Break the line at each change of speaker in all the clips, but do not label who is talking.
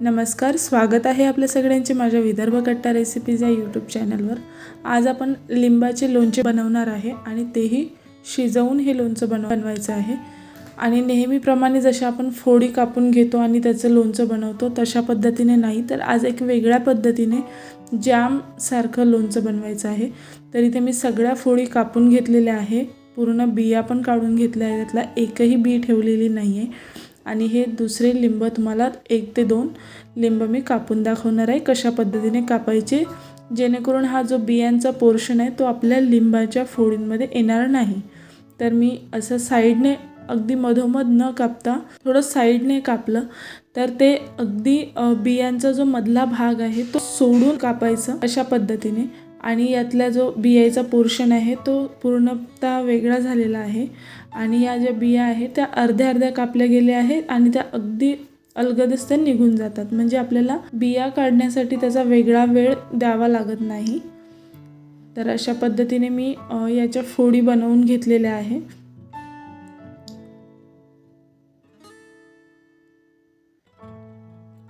नमस्कार स्वागत आहे आपल्या सगळ्यांचे माझ्या विदर्भ कट्टा रेसिपीज या यूट्यूब चॅनलवर आज आपण लिंबाचे लोणचे बनवणार आहे आणि तेही शिजवून हे लोणचं बनव बनवायचं आहे. आणि नेहमीप्रमाणे जसे आपण फोडी कापून घेतो आणि त्याचं लोणचं बनवतो तशा पद्धतीने नाही तर आज एक वेगळ्या पद्धतीने जॅमसारखं लोणचं बनवायचं आहे. तर इथे मी सगळ्या फोडी कापून घेतलेल्या आहे. पूर्ण बिया पण काढून घेतल्या आहे त्यातला एकही बी ठेवलेली नाही आहे आणि हे दुसरे लिंब तुम्हाला एक ते दोन लिंब मी कापून दाखवणार आहे. कशा पद्धतीने कापायचे? जेणेकरून हा जो बियांचा पोर्शन आहे तो आपल्या लिंबाच्या फोडींमध्ये येणार नाही. तर मी असं साईडने अगदी मधोमध न कापता थोडं साईडने कापलं तर ते अगदी बियांचा जो मधला भाग आहे तो सोडून कापायचं अशा पद्धतीने. आणि यातला जो बियाचा पोर्शन आहे तो पूर्णतः वेगळा झालेला आहे. आणि या ज्या बिया आहेत त्या अर्ध्या अर्ध्या कापल्या गेल्या आहेत आणि त्या अगदी अलगदच त्या निघून जातात. म्हणजे आपल्याला बिया काढण्यासाठी त्याचा वेगळा वेळ द्यावा लागत नाही. तर अशा पद्धतीने मी याच्या फोडी बनवून घेतलेल्या आहे.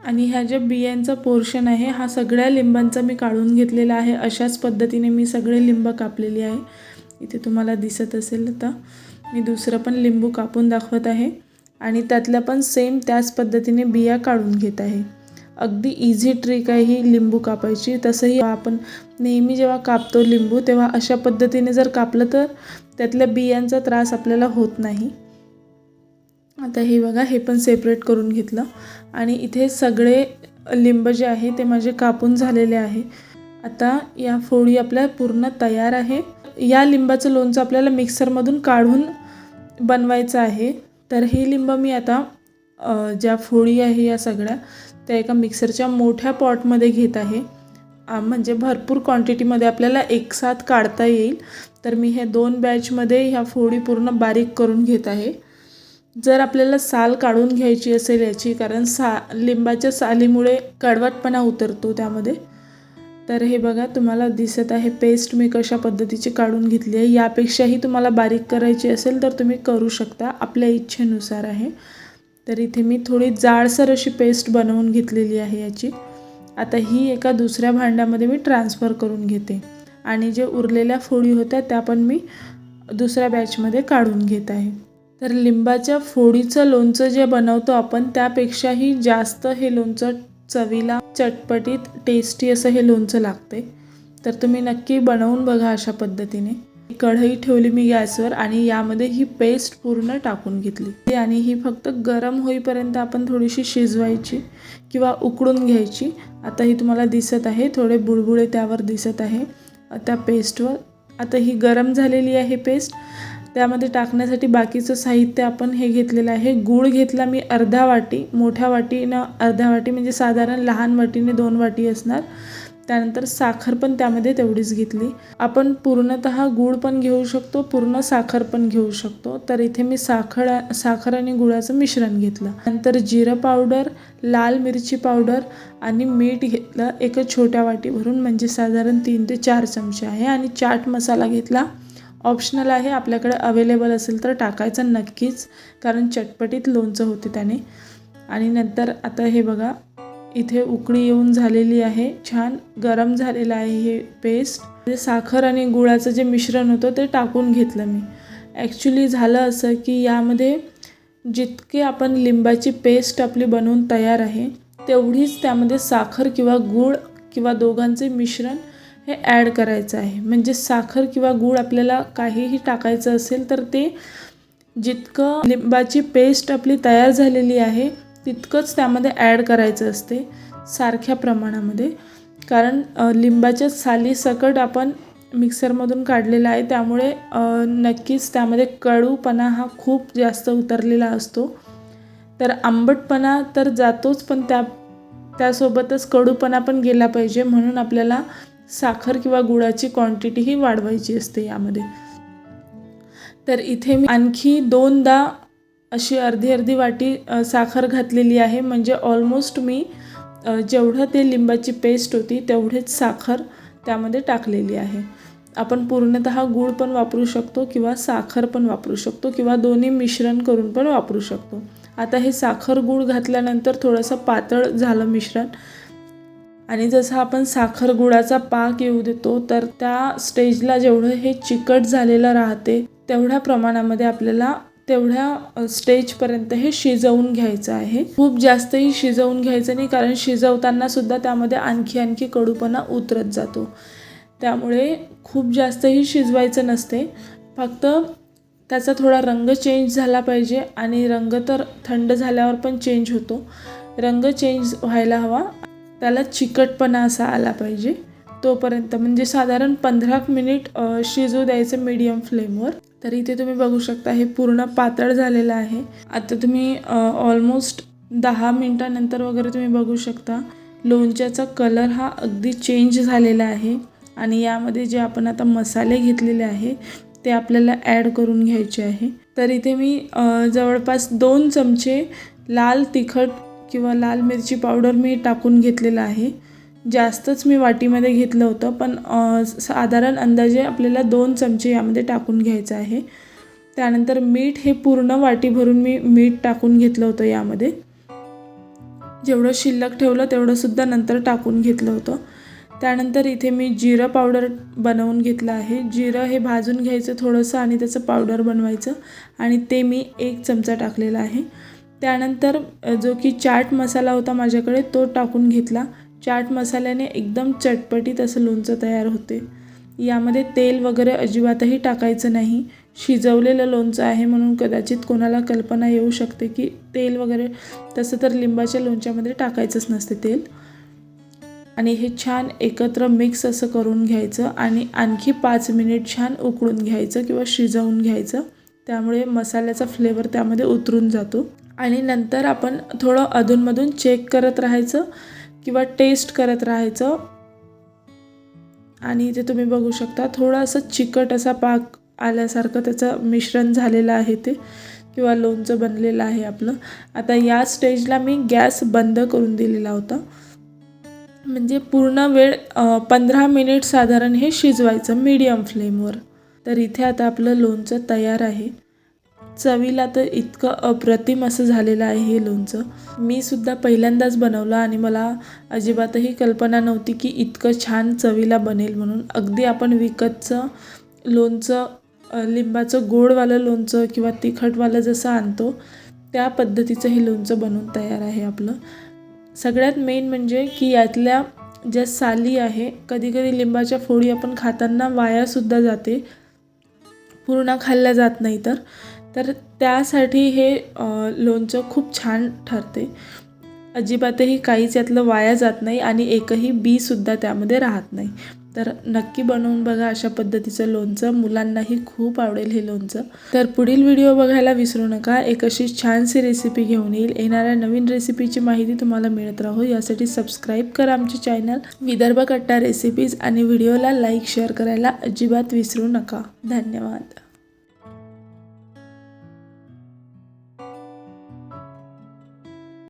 आणि ह्या ज्या बियांचा पोर्शन आहे हा सगळ्या लिंबांचा मी काढून घेतलेला आहे. अशाच पद्धतीने मी सगळे लिंब कापलेली आहे. इथे तुम्हाला दिसत असेल आता. मी दुसरं पण लिंबू कापून दाखवत आहे आणि त्यातल्या पण सेम त्याच पद्धतीने बिया काढून घेत आहे. अगदी इझी ट्रिक आहे ही लिंबू कापायची. तसंही आपण नेहमी जेव्हा कापतो लिंबू तेव्हा अशा पद्धतीने जर कापलं तर त्यातल्या बियांचा त्रास आपल्याला होत नाही. आता हे बघा हे पण सेपरेट करून घेतलं. आणि इथे सगळे लिंब जे आहे ते माझे कापून झालेले आहे. आता या फोडी आपल्या पूर्ण तयार आहे. या लिंबाचं लोणचं आपल्याला मिक्सरमधून काढून बनवायचं आहे. तर हे लिंब मी आता ज्या फोडी आहे या सगळ्या त्या एका मिक्सरच्या मोठ्या पॉटमध्ये घेत आहे. म्हणजे भरपूर क्वांटिटीमध्ये आपल्याला एकसाथ काढता येईल. तर मी हे दोन बॅचमध्ये ह्या फोडी पूर्ण बारीक करून घेत आहे. जर आपल्याला साल काढून घ्यायची असेल याची कारण सा लिंबाच्या सालीमुळे कडवटपणा उतरतो त्यामध्ये तर हे बघा तुम्हाला दिसत आहे पेस्ट मी कशा पद्धतीची काढून घेतली आहे. यापेक्षाही तुम्हाला बारीक करायची असेल तर तुम्ही करू शकता आपल्या इच्छेनुसार आहे. तर इथे मी थोडी जाडसर अशी पेस्ट बनवून घेतलेली आहे याची. आता ही एका दुसऱ्या भांड्यामध्ये मी ट्रान्सफर करून घेते. आणि जे उरलेल्या फोडी होत्या त्या पण मी दुसऱ्या बॅचमध्ये काढून घेत आहे. तर लिंबाच्या फोडीचं लोणचं जे बनवतो आपण त्यापेक्षाही जास्त हे लोणचं चवीला चटपटीत टेस्टी असं हे लोणचं लागते तर तुम्ही नक्की बनवून बघा अशा पद्धतीने. कढई ठेवली मी गॅसवर आणि यामध्ये ही पेस्ट पूर्ण टाकून घेतली. आणि ही फक्त गरम होईपर्यंत आपण थोडीशी शिजवायची किंवा उकडून घ्यायची. आता ही तुम्हाला दिसत आहे थोडे बुडबुडे त्यावर दिसत आहे. त्या पेस्टवर आता ही गरम झालेली आहे पेस्ट त्यामध्ये टाकण्यासाठी बाकीचं साहित्य आपण हे घेतलेलं आहे. गूळ घेतला मी अर्धा वाटी मोठ्या वाटीनं अर्धा वाटी म्हणजे साधारण लहान वाटीने दोन वाटी असणार. त्यानंतर साखर पण त्यामध्ये तेवढीच घेतली. आपण पूर्णतः गूळ पण घेऊ शकतो पूर्ण साखर पण घेऊ शकतो. तर इथे मी साखर साखर आणि गुळाचं मिश्रण घेतलं. नंतर जिरं पावडर लाल मिरची पावडर आणि मीठ घेतलं. एका छोट्या वाटीभरून म्हणजे साधारण तीन ते चार चमचे आहे. आणि चाट मसाला घेतला. ऑप्शनल आहे आपल्याकडे अवेलेबल असेल तर टाकायचं नक्कीच कारण चटपटीत लोणचं होते त्याने. आणि नंतर आता हे बघा इथे उकळी येऊन झालेली आहे. छान गरम झालेलं आहे हे पेस्ट म्हणजे साखर आणि गुळाचं जे मिश्रण होतं ते टाकून घेतलं मी. ॲक्च्युली झालं असं की यामध्ये जितके आपण लिंबाची पेस्ट आपली बनवून तयार आहे तेवढीच त्यामध्ये साखर किंवा गूळ किंवा दोघांचे मिश्रण हे ॲड करायचं आहे. म्हणजे साखर किंवा गूळ आपल्याला काहीही टाकायचं असेल तर ते जितकं लिंबाची पेस्ट आपली तयार झालेली आहे तितकंच त्यामध्ये ॲड करायचं असते सारख्या प्रमाणामध्ये. कारण लिंबाच्या साली सकट आपण मिक्सरमधून काढलेला आहे त्यामुळे नक्कीच त्यामध्ये कडूपणा हा खूप जास्त उतरलेला असतो. तर आंबटपणा तर जातोच पण त्या त्यासोबतच कडूपणा पण गेला पाहिजे म्हणून आपल्याला साखर किंवा गुळाची क्वांटिटी ही वाढवायची असते यामध्ये. तर इथे मी आणखी दोनदा अशी अर्धी अर्धी वाटी साखर घातलेली आहे. म्हणजे ऑलमोस्ट मी जेवढं ते लिंबाची पेस्ट होती तेवढेच साखर त्यामध्ये टाकलेली आहे. आपण पूर्णतः गूळ पण वापरू शकतो किंवा साखर पण वापरू शकतो किंवा दोन्ही मिश्रण करून पण वापरू शकतो. आता हे साखर गूळ घातल्यानंतर थोडंसं पातळ झालं मिश्रण. आणि जसं आपण साखर गुळाचा पाक येऊ देतो तर त्या स्टेजला जेवढं हे चिकट झालेलं राहते तेवढ्या प्रमाणामध्ये आपल्याला तेवढ्या स्टेजपर्यंत हे शिजवून घ्यायचं आहे. खूप जास्तही शिजवून घ्यायचं नाही कारण शिजवताना सुद्धा त्यामध्ये आणखी आणखी कडूपणा उतरत जातो. त्यामुळे खूप जास्तही शिजवायचं नसते. फक्त त्याचा थोडा रंग चेंज झाला पाहिजे आणि रंग तर थंड झाल्यावर पण चेंज होतो. रंग चेंज व्हायला हवा. त्याला चिकटपणा असा आला पाहिजे. तोपर्यंत म्हणजे साधारण पंधरा मिनिट शिजू द्यायचं मीडियम फ्लेमवर तर इथे तुम्ही बघू शकता हे पूर्ण पातळ झालेलं आहे. आता तुम्ही ऑलमोस्ट दहा मिनटानंतर वगैरे तुम्ही बघू शकता लोणच्याचा कलर हा अगदी चेंज झालेला आहे. आणि यामध्ये जे आपण आता मसाले घेतलेले आहे ते आपल्याला ॲड करून घ्यायचे आहे. तर इथे मी जवळपास दोन चमचे लाल तिखट किंवा लाल मिरची पावडर मी टाकून घेतलेलं आहे. जास्तच मी वाटीमध्ये घेतलं होतं पण साधारण अंदाजे आपल्याला दोन चमचे यामध्ये टाकून घ्यायचं आहे. त्यानंतर मीठ हे पूर्ण वाटी भरून मी मीठ टाकून घेतलं होतं यामध्ये. जेवढं शिल्लक ठेवलं तेवढं सुद्धा नंतर टाकून घेतलं होतं. त्यानंतर इथे मी जिरं पावडर बनवून घेतलं आहे. जिरं हे भाजून घ्यायचं थोडंसं आणि त्याचं पावडर बनवायचं आणि ते मी एक चमचा टाकलेला आहे. त्यानंतर जो की चाट मसाला होता माझ्याकडे तो टाकून घेतला. चाट मसाल्याने एकदम चटपटीत असं लोणचं तयार होते. यामध्ये तेल वगैरे अजिबातही टाकायचं नाही. शिजवलेलं लोणचं आहे म्हणून कदाचित कोणाला कल्पना येऊ शकते की तेल वगैरे तसं तर लिंबाच्या लोणच्यामध्ये टाकायचंच नसते तेल. आणि हे छान एकत्र मिक्स असं करून घ्यायचं आणि आणखी पाच मिनिट छान उकळून घ्यायचं किंवा शिजवून घ्यायचं. त्यामुळे मसाल्याचा फ्लेवर त्यामध्ये उतरून जातो. आणि नंतर आपण थोडं अधूनमधून चेक करत राहायचं किंवा टेस्ट करत राहायचं. आणि इथे तुम्ही बघू शकता थोडं असं चिकट असा पाक आल्यासारखं त्याचं मिश्रण झालेलं आहे ते किंवा लोणचं बनलेलं आहे आपलं. आता या स्टेजला मी गॅस बंद करून दिलेला होता. म्हणजे पूर्ण वेळ पंधरा मिनिट साधारण हे शिजवायचं मीडियम फ्लेमवर तर इथे आता आपलं लोणचं तयार आहे. चवीला तर इतकं अप्रतिम असं झालेलं आहे हे लोणचं. मी सुद्धा पहिल्यांदाच बनवलं आणि मला अजिबातही कल्पना नव्हती की इतकं छान चवीला बनेल म्हणून. अगदी आपण विकतचं लोणचं लिंबाचं गोडवालं लोणचं किंवा तिखटवालं जसं आणतो त्या पद्धतीचं हे लोणचं बनवून तयार आहे आपलं. सगळ्यात मेन म्हणजे की यातल्या ज्या साली आहे कधीकधी लिंबाच्या फोडी आपण खाताना वायासुद्धा जाते. पूर्ण खाल्ल्या जात नाही तर. तर त्यासाठी हे लोणचं खूप छान ठरते. अजिबातही काहीच यातलं वाया जात नाही आणि एकही बीसुद्धा त्यामध्ये राहत नाही. तर नक्की बनवून बघा अशा पद्धतीचं लोणचं. मुलांनाही खूप आवडेल हे लोणचं. तर पुढील व्हिडिओ बघायला विसरू नका. एक अशी छानशी रेसिपी घेऊन येईल. येणाऱ्या नवीन रेसिपीची माहिती तुम्हाला मिळत राहो. यासाठी सबस्क्राईब करा आमचे चॅनल विदर्भ कट्टा रेसिपीज आणि व्हिडिओला लाईक शेअर करायला अजिबात विसरू नका. धन्यवाद.